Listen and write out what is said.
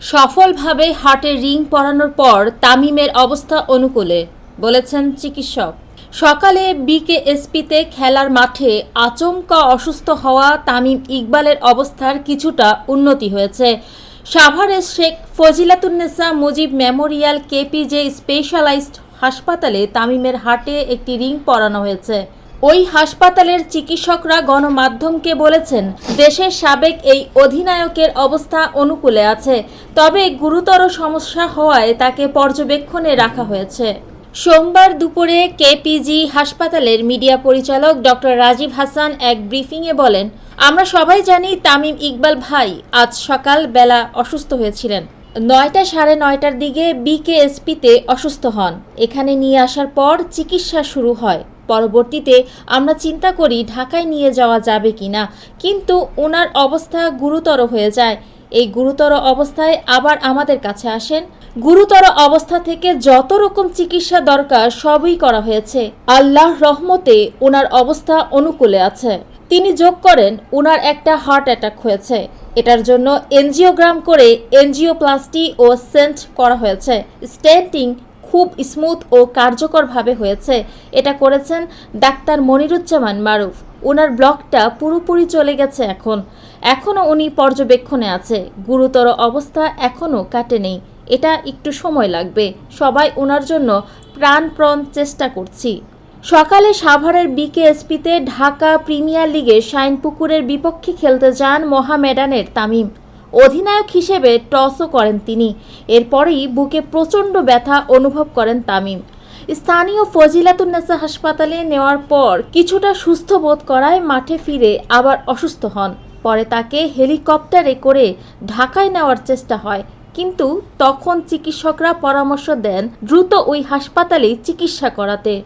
সফলভাবে হার্টের রিং পরানোর পর তামিমের অবস্থা অনুকূলে, বলেছেন চিকিৎসক। সকালে বিকেএসপিতে খেলার মাঠে আচমকা অসুস্থ হওয়া তামিম ইকবালের অবস্থার কিছুটা উন্নতি হয়েছে। সাভারের Sheikh Fazilatunnesa Mujib memorial KPJ specialised হাসপাতালে তামিমের হাটে একটি রিং পরানো হয়েছে। ওই হাসপাতালের চিকিৎসকরা গণমাধ্যমকে বলেছেন, দেশের সাবেক এই অধিনায়কের অবস্থা অনুকূলে আছে, তবে গুরুতর সমস্যা হওয়ায় তাকে পর্যবেক্ষণে রাখা হয়েছে। সোমবার দুপুরে কেপিজি হাসপাতালের মিডিয়া পরিচালক ডক্টর রাজীব হাসান এক ব্রিফিংয়ে বলেন, আমরা সবাই জানি তামিম ইকবাল ভাই আজ সকাল বেলা অসুস্থ হয়েছিলেন। নয়টা সাড়ে নয়টার দিকে বিকেএসপিতে অসুস্থ হন। এখানে নিয়ে আসার পর চিকিৎসা শুরু হয়। পরবর্তীতে আমরা চিন্তা করি ঢাকায় নিয়ে যাওয়া যাবে কিনা। কিন্তু ওনার অবস্থা গুরুতর হয়ে যায়। এই গুরুতর অবস্থায় আবার আমাদের কাছে আসেন। গুরুতর অবস্থা থেকে যত রকম চিকিৎসা দরকার সবই করা হয়েছে। আল্লাহ রহমতে ওনার অবস্থা অনুকূলে আছে। তিনি যোগ করেন, ওনার একটা হার্ট অ্যাটাক হয়েছে। এটার জন্য এনজিওগ্রাম করে এনজিওপ্লাস্টি ও সেন্ট করা হয়েছে। স্টেন্টিং খুব স্মুথ ও কার্যকরভাবে হয়েছে। এটা করেছেন ডাক্তার মনিরুজ্জামান মারুফ। ওনার ব্লকটা পুরোপুরি চলে গেছে এখন। এখনও উনি পর্যবেক্ষণে আছে। গুরুতর অবস্থা এখনও কাটেনি। এটা একটু সময় লাগবে। সবাই ওনার জন্য প্রাণপ্রণ চেষ্টা করছি। সকালে সাভারের বিকেএসপিতে ঢাকা প্রিমিয়ার লিগে শাইনপুকুরের বিপক্ষে খেলতে যান মোহামেডানের তামিম। অধিনায়ক হিসেবে টসও করেন তিনি। এরপরেই বুকে প্রচণ্ড ব্যথা অনুভব করেন তামিম। স্থানীয় ফজিলাতুন্নেসা হাসপাতালে নেওয়ার পর কিছুটা সুস্থ বোধ করায় মাঠে ফিরে আবার অসুস্থ হন। পরে তাকে হেলিকপ্টারে করে ঢাকায় নেওয়ার চেষ্টা হয়। কিন্তু তখন চিকিৎসকরা পরামর্শ দেন, দ্রুত ওই হাসপাতালে চিকিৎসা করাতে।